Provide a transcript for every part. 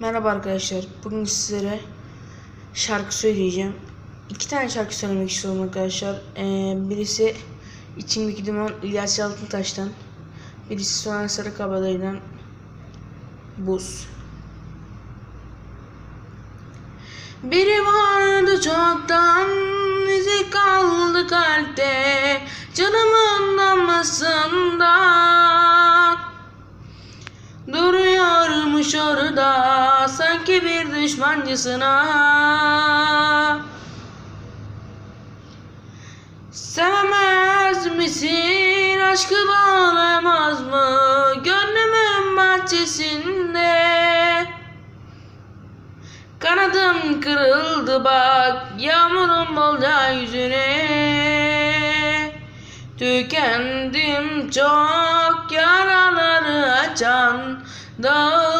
Merhaba arkadaşlar. Bugün sizlere şarkı söyleyeceğim. İki tane şarkı söylemek istiyorum arkadaşlar. Ee, birisi İçimdeki Duman İlyas Yalçıntaş'tan. Birisi Soner Sarıkabadayı'dan Buz. Biri vardı çoktan izi kaldı kalpte canımın damasında Duruyormuş orada sanki bir düşmancısına. Sevemez misin aşkı bağlamaz mı gönlümün bahçesinde? Kanadım kırıldı bak yağmurun bolca yüzüne. Tükendim çok yaraları açan Dağılmıyor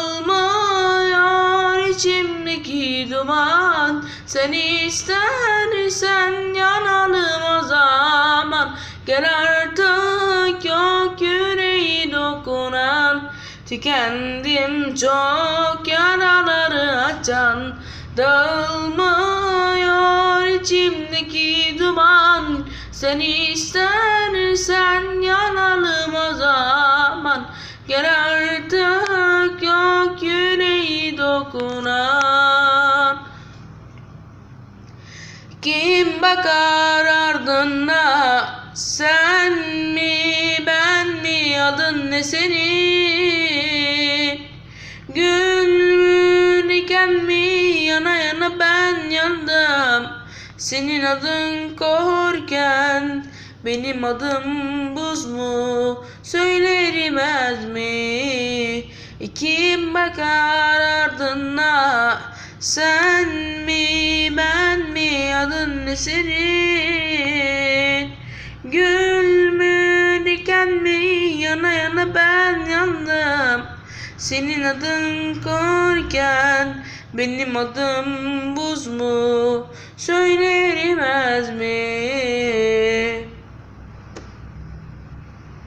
içimdeki duman. Sen istersen yanalım o zaman. Gel artık yok yüreği dokunan Tükendim çok yaraları açan. Dağılmıyor içimdeki duman. Sen istersen yanalım o zaman. Gel dokunan Kim bakar ardına Sen mi ben mi adın ne senin? Gül mü mi yana yana ben yandım. Senin adın korken benim adım buz mu söylerimez mi kim bakar ardına. Sen mi ben mi? Adın ne senin? Gül mü diken mi? Yana yana ben yandım. Senin adın korken benim adım buz mu? Söylerim ezmi